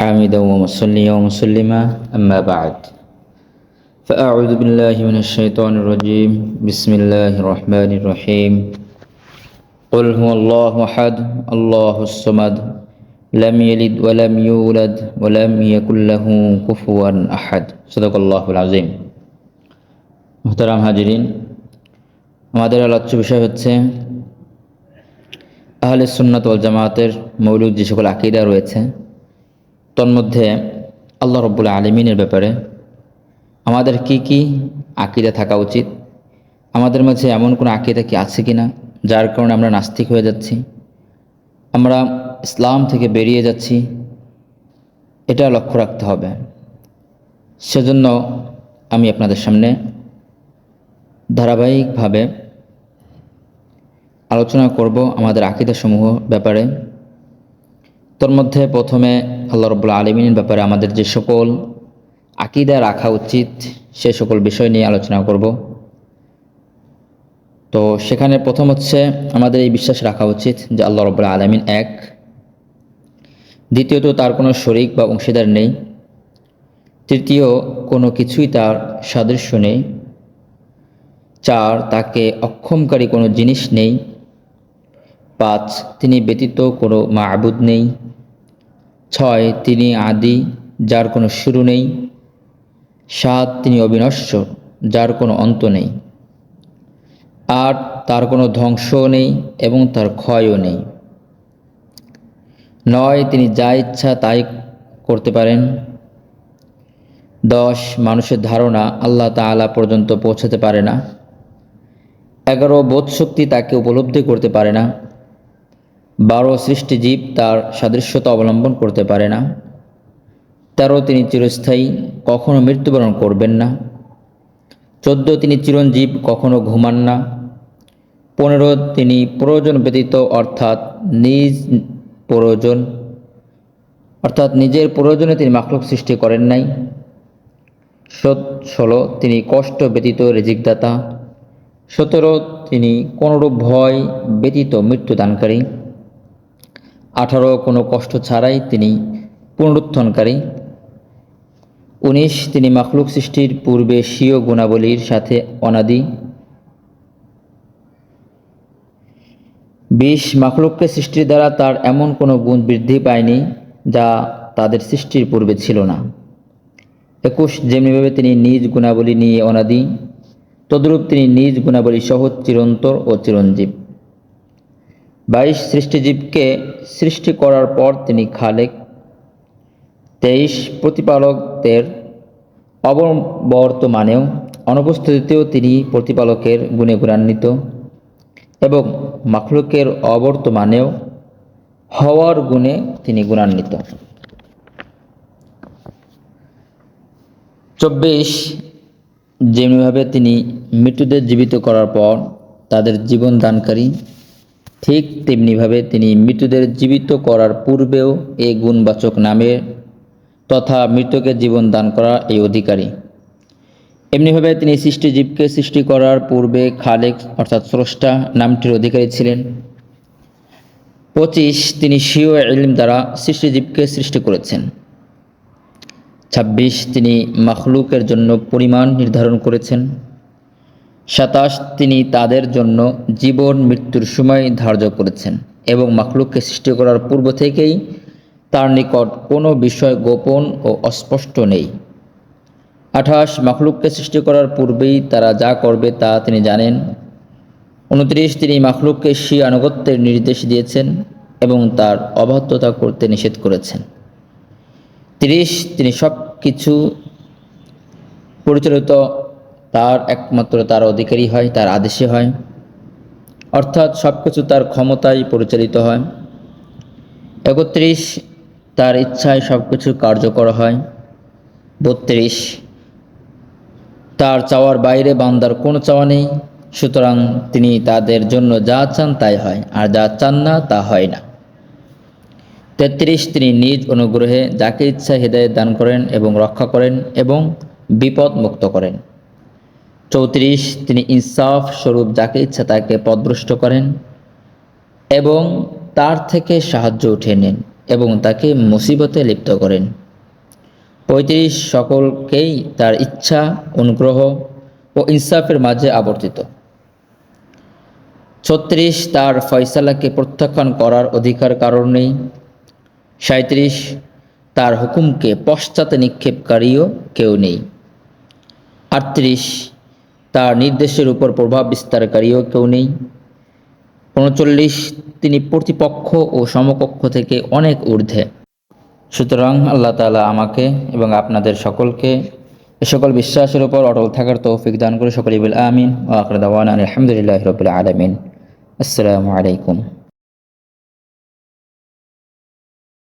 حامدا ومصليا ومسلما أما بعد فأعوذ بالله من الشيطان الرجيم بسم الله الرحمن الرحيم قل هو الله أحد الله الصمد لم يلد ولم يولد ولم يكن له كفوا أحد صدق الله العظيم মোহতারাম হাজিরিন আমাদের আলোচ্য বিষয় হচ্ছে আহলে সুন্নাত ওয়াল জামাতের মৌলিক যে সকল আকিদা রয়েছে তন্মধ্যে আল্লাহ রব্বুল আলমিনের ব্যাপারে আমাদের কি কি আকিদা থাকা উচিত? আমাদের মাঝে এমন কোনো আকিদা কি আছে কি না যার কারণে আমরা নাস্তিক হয়ে যাচ্ছি? আমরা ইসলাম থেকে বেরিয়ে যাচ্ছি, এটা লক্ষ্য রাখতে হবে। সেজন্য আমি আপনাদের সামনে ধারাবাহিকভাবে আলোচনা করব আমাদের আকিদাসমূহ ব্যাপারে। তোর মধ্যে প্রথমে আল্লাহ রব্বুল আলমিনের ব্যাপারে আমাদের যে সকল আকিদা রাখা উচিত, সে সকল বিষয় নিয়ে আলোচনা করব। তো সেখানে প্রথম হচ্ছে আমাদের এই বিশ্বাস রাখা উচিত যে আল্লাহ রব্বুল আলমিন এক। দ্বিতীয়ত, তার কোনো শরিক বা অংশীদার নেই। তৃতীয়, কোনো কিছুই তার সাদৃশ্য নেই। চার, তাকে অক্ষমকারী কোনো জিনিস নেই। পাঁচ, তিনি ব্যতীত কোনো মাহবুদ নেই। ছয়, তিনি আদি, যার কোনো শুরু নেই। সাত, তিনি অবিনশ্বর যার কোনো অন্ত নেই। আট, তার কোনো ধ্বংসও নেই এবং তার ক্ষয়ও নেই। নয়, তিনি যা ইচ্ছা তাই করতে পারেন। দশ, মানুষের ধারণা আল্লাহ তালা পর্যন্ত পৌঁছাতে পারে না। এগারো, বোধশক্তি তাকে উপলব্ধি করতে পারে না। বারো সৃষ্টিজীব তার সাদৃশ্যতা অবলম্বন করতে পারে না। তেরো তিনি চিরস্থায়ী, কখনো মৃত্যুবরণ করবেন না। চোদ্দ তিনি চিরঞ্জীব, কখনো ঘুমান না। পনেরো তিনি প্রয়োজন ব্যতীত, অর্থাৎ নিজ প্রয়োজন, অর্থাৎ নিজের প্রয়োজনে তিনি মাখলুক সৃষ্টি করেন নাই। ষোলো তিনি কষ্ট ব্যতীত রেজিকদাতা। সতেরো তিনি কোনরূপ ভয় ব্যতীত মৃত্যুদানকারী। আঠারো কোনো কষ্ট ছাড়াই তিনি পুনরুত্থানকারী। উনিশ, তিনি মাখলুক সৃষ্টির পূর্বে স্বীয় গুণাবলীর সাথে অনাদি। বিশ, মাখলুককে সৃষ্টির দ্বারা তার এমন কোনো গুণ বৃদ্ধি পায়নি যা তাদের সৃষ্টির পূর্বে ছিল না। একুশ, যেমনিভাবে তিনি নিজ গুণাবলী নিয়ে অনাদি, তদ্রূপ তিনি নিজ গুণাবলী সহ চিরন্তর ও চিরঞ্জীব। বাইশ সৃষ্টিজীবকে সৃষ্টি করার পর তিনি খালেক, তেইশ প্রতিপালকদের অববর্তমানেও অনুপস্থিতিতেও তিনি প্রতিপালকের গুণে গুণান্বিত এবং মাখলুকের অবর্তমানেও হওয়ার গুণে তিনি গুণান্বিত। চব্বিশ যেমনিভাবে তিনি মৃত্যুদের জীবিত করার পর তাদের জীবন দানকারী ঠিক তেমনিভাবে তিনি মৃত্যুদের জীবিত করার পূর্বেও এ গুণবাচক নামে তথা মৃতকে জীবন দান করা এই অধিকারী। এমনিভাবে তিনি সৃষ্টিজীবকে সৃষ্টি করার পূর্বে খালেক অর্থাৎ স্রষ্টা নামটির অধিকারী ছিলেন। পঁচিশ, তিনি স্বীয় ইলম দ্বারা সৃষ্টিজীবকে সৃষ্টি করেছেন। ছাব্বিশ, তিনি মখলুকের জন্য পরিমাণ নির্ধারণ করেছেন। সাতাশ তিনি তাদের জন্য জীবন, মৃত্যুর সময় ধার্য করেছেন এবং মখলুককে সৃষ্টি করার পূর্ব থেকেই তার নিকট কোনো বিষয় গোপন ও অস্পষ্ট নেই। আঠাশ, মখলুককে সৃষ্টি করার পূর্বেই তারা যা করবে তা তিনি জানেন। উনত্রিশ, তিনি মখলুককে সি আনুগত্যের নির্দেশ দিয়েছেন এবং তার অবাধ্যতা করতে নিষেধ করেছেন। তিরিশ, তিনি সব কিছু পরিচালিত তার একমাত্র তার অধিকারী হয়, তার আদেশে হয়। অর্থাৎ সব কিছু তার ক্ষমতায় পরিচালিত হয়। একত্রিশ, তার ইচ্ছায় সব কিছু কার্যকর হয়। বত্রিশ, তার চাওয়ার বাইরে বান্দার কোনো চাওয়া নেই। সুতরাং তিনি তাদের জন্য যা চান তাই হয়, আর যা চান না তা হয় না। তেত্রিশ, তিনি নিজ অনুগ্রহে যাকে ইচ্ছা হৃদয়ে দান করেন এবং রক্ষা করেন এবং বিপদ মুক্ত করেন। চৌত্রিশ, তিনি ইনসাফ স্বরূপ যাকে ইচ্ছা তাকে পদভ্রষ্ট করেন এবং তার থেকে সাহায্য উঠে নেন এবং তাকে মুসিবতে লিপ্ত করেন। পঁয়ত্রিশ, সকলকেই তার ইচ্ছা, অনুগ্রহ ও ইনসাফের মাঝে আবর্তিত। ছত্রিশ, তার ফয়সালাকে প্রত্যাখ্যান করার অধিকার কারণ নেই। সাঁত্রিশ তার হুকুমকে পশ্চাতে নিক্ষেপকারীও কেউ নেই। আটত্রিশ তার নির্দেশের উপর প্রভাব বিস্তারকারীও কেউ নেই। উনচল্লিশ, তিনি প্রতিপক্ষ ও সমকক্ষ থেকে অনেক ঊর্ধ্বে। সুতরাং আল্লাহ তালা আমাকে এবং আপনাদের সকলকে এ সকল বিশ্বাসের উপর অটল থাকার তৌফিক দান করে সকলে ইবুল আমিন। ও আকরদাওয়ান আলহামদুলিল্লাহ রবিল আলমিন। আসসালামু আলাইকুম।